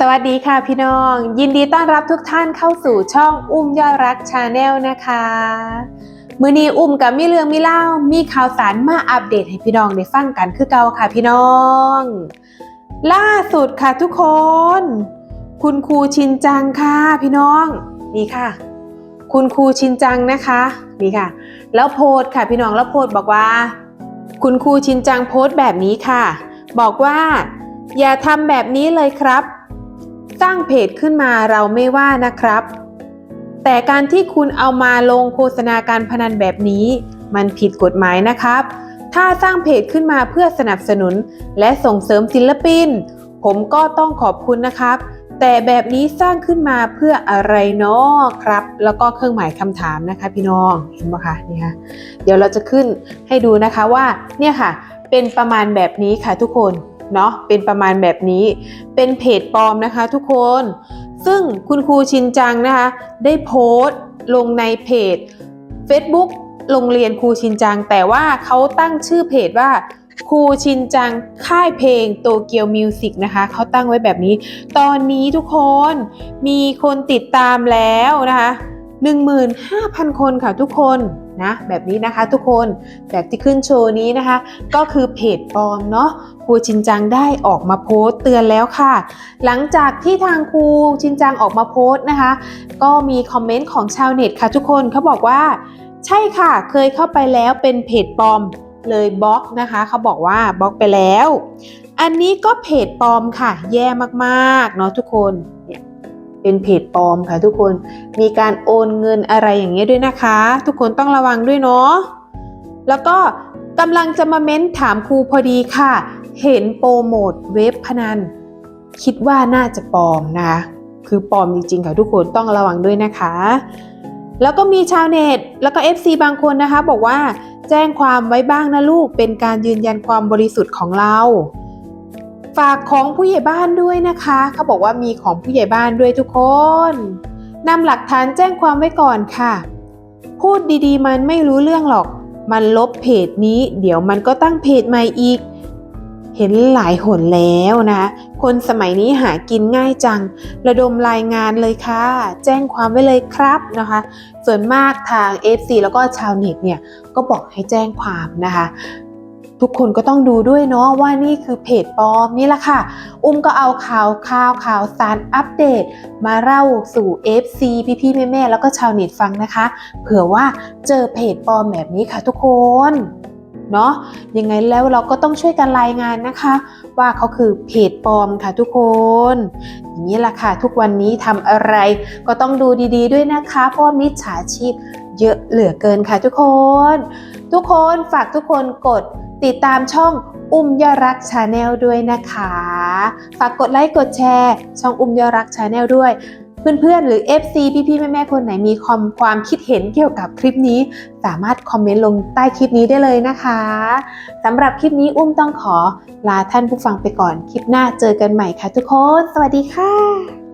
สวัสดีค่ะพี่น้อง ยินดีต้อนรับทุกท่านเข้าสู่ช่องอุ้มยอดรักชาแนลนะคะมือนี้อุ้มกับมีเรื่องมีเล่ามีข่าวสารมาอัปเดตให้พี่น้องได้ฟังกันคือเก่าค่ะพี่น้อง ล่าสุดค่ะทุกคน คุณครูชินจังค่ะพี่น้องนี่ค่ะ คุณครูชินจังนะคะนี่ค่ะ แล้วโพสค่ะพี่น้องแล้วโพสบอกว่า คุณครูชินจังโพสแบบนี้ค่ะ บอกว่า อย่าทำแบบนี้เลยครับ สร้างเพจขึ้นมาเราไม่ว่านะครับ แต่การที่คุณเอามาลงโฆษณาการพนันแบบนี้ มันผิดกฎหมายนะครับ ถ้าสร้างเพจขึ้นมาเพื่อสนับสนุน และส่งเสริมศิลปิน ผมก็ต้องขอบคุณนะครับ แต่แบบนี้สร้างขึ้นมาเพื่ออะไรเนาะครับ แล้วก็เครื่องหมายคำถามนะคะ พี่น้องเห็นไหมคะนี่ค่ะเดี๋ยวเราจะขึ้นให้ดูนะคะว่าเนี่ยค่ะ เป็นประมาณแบบนี้ค่ะทุกคน เนาะเป็นประมาณแบบนี้ เป็นเพจปลอมนะคะทุกคน ซึ่งคุณครูชินจังนะคะ ได้โพสต์ลงในเพจ Facebook โรงเรียนครูชินจัง แต่ว่าเขาตั้งชื่อเพจว่าครูชินจังค่ายเพลงโตเกียวมิวสิกนะคะเขาตั้งไว้แบบนี้ ตอนนี้ทุกคนมีคนติดตามแล้วนะคะ15,000 คนค่ะทุกคน นะแบบนี้นะคะทุกคนแบบที่ขึ้นโชว์นี้นะคะ ก็คือเพจปลอมเนาะครูชินจังได้ออกมาโพสต์เตือนแล้วค่ะ หลังจากที่ทางครูชินจังออกมาโพสต์นะคะ ก็มีคอมเมนต์ของชาวเน็ตค่ะทุกคนเขาบอกว่า ใช่ค่ะเคยเข้าไปแล้วเป็นเพจปลอมเลยบล็อกนะคะเขาบอกว่าบล็อกไปแล้ว อันนี้ก็เพจปลอมค่ะ แย่มากๆเนาะทุกคนเนี่ย เป็นเพจปลอมค่ะทุกคนมีการโอนเงินอะไรอย่างเงี้ยด้วยนะคะ ทุกคนต้องระวังด้วยเนาะแล้วก็กำลังจะมาเม้นถามครูพอดีค่ะ เห็นโปรโมทเว็บพนัน คิดว่าน่าจะปลอมนะคะคือปลอมจริงๆค่ะทุกคนต้องระวังด้วยนะคะ แล้วก็มีชาวเน็ตแล้วก็ FC บางคนนะคะ บอกว่า แจ้งความไว้บ้างนะลูกเป็นการยืนยันความบริสุทธิ์ของเรา ฝากของผู้ใหญ่บ้านด้วยนะคะ เขาบอกว่ามีของผู้ใหญ่บ้านด้วยทุกคนนำหลักฐานแจ้งความไว้ก่อนค่ะ พูดดีๆ มันไม่รู้เรื่องหรอก มันลบเพจนี้ เดี๋ยวมันก็ตั้งเพจใหม่อีก เห็นหลายหนแล้วนะ คนสมัยนี้หากินง่ายจัง ระดมรายงานเลยค่ะ แจ้งความไว้เลยครับนะคะ ส่วนมากทาง FC แล้วก็ชาวเน็ตเนี่ยก็บอกให้แจ้งความนะคะ ทุกคนก็ต้องดูด้วยเนาะว่านี่คือเพจปลอมนี่แหละค่ะ อุ้มก็เอาข่าวข่าวข่าวสารอัปเดต มาเล่าสู่ FC พี่ๆแม่ๆแล้วก็ชาวเน็ตฟังนะคะ เผื่อว่าเจอเพจปลอมแบบนี้ค่ะทุกคนเนาะยังไงแล้วเราก็ต้องช่วยกันรายงานนะคะ ว่าเขาคือเพจปลอมค่ะทุกคนอย่างนี้แหละค่ะทุกวันนี้ทำอะไรก็ต้องดูดีๆด้วยนะคะ เพราะมิจฉาชีพเยอะเหลือเกินค่ะทุกคน ทุกคนฝากทุกคนกด ติดตามช่องอุ้มยอรักชาแนลด้วยนะคะ ฝากกดไลค์กดแชร์ช่องอุ้มยอรักชาแนลด้วย เพื่อนๆ หรือ FC พี่ๆ แม่ๆ คนไหนมีความความคิดเห็นเกี่ยวกับคลิปนี้ สามารถคอมเมนต์ลงใต้คลิปนี้ได้เลยนะคะสำหรับคลิปนี้อุ้มต้องขอลาท่านผู้ฟังไปก่อน คลิปหน้าเจอกันใหม่ค่ะทุกคน สวัสดีค่ะ